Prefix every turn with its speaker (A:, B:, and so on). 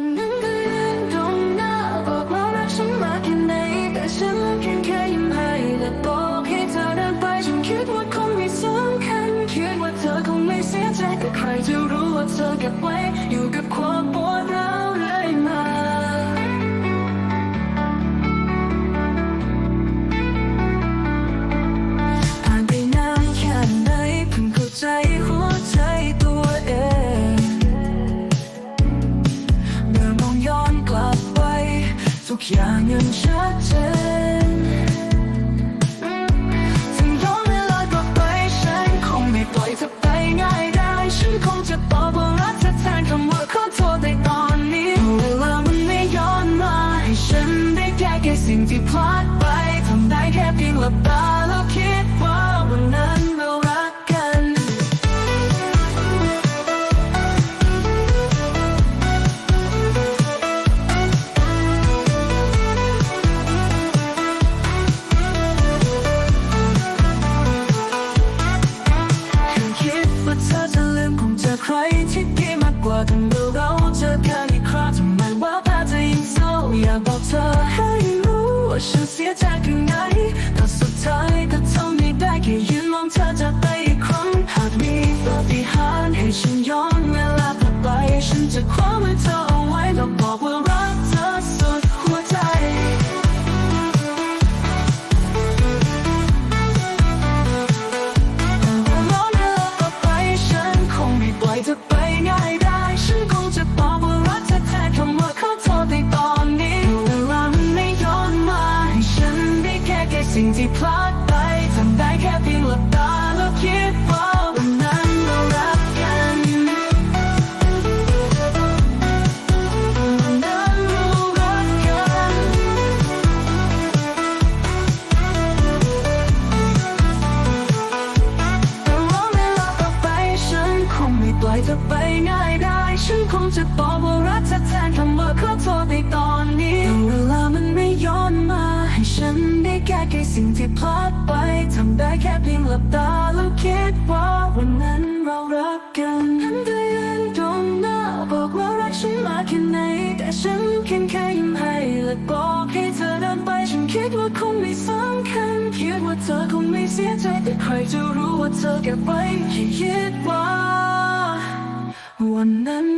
A: วันนั้นก็ยืนตรงหน้าบอกว่ารักฉันมากแค่ไหนแต่ฉันเพียงแค่ยิ้มให้และบอกให้เธอเดินไปฉันคิดว่าคงไม่สำคัญคิดว่าเธอคงไม่เสียใจแต่ใครจะรู้ว่าเธอเก็บไว้อยู่กับความปวดร้าว กอย่างยังชัดเจนถึงย้อนเวลากลับไปฉันคงไม่ปล่อยเธอไปง่ายได้ ฉันคงจะตอบว่ารักเธอแทนคำว่าขอโทษในตอนนี้เวลามันไม่ย้อนมาให้ฉันได้แก้แค่สิ่งที่พลาดไปทำได้แค่เพียงหลับตา กกว่ากันเมื่อเราเจอกันอีกครั้งทำไมว่าพาจะยิ่งเศร้าอยากบอกเธอให้รู้ว่าฉันเสียใจเพียงไหนแต่สุดท้ายก็ทำไม่ได้แค่ยืนมองเธอจากไปอีกครั้งหากมีปาฏิหาริย์ให้ฉันย้อนเวลากลับไปฉันจะคว้ามือเธอ สิ่งที่พลาดไปทำได้แค่เพียงหลับตาแล้วคิดว่าวันนั้นเรารักกันวันนั้นเรารักกันแต่ว่าเวลาต่อไปฉันคงไม่ปล่อยเธอไปง่ายได้ ฉันคงจะตอบว่า แก้ไขสิ่งที่พลาดไปทำได้แค่เพียงหลับตาแล้วคิดว่าวันนั้นเรารักกันฉันได้ยืนตรงหน้าบอกว่ารักฉันมากแค่ไหน แต่ฉันเพียงแค่ยิ้มให้และบอกให้เธอเดินไป ฉันคิดว่าคงไม่สำคัญคิดว่าเธอคงไม่เสียใจแต่ใครจะรู้ว่าเธอเก็บไว้ให้คิดว่า วันนั้น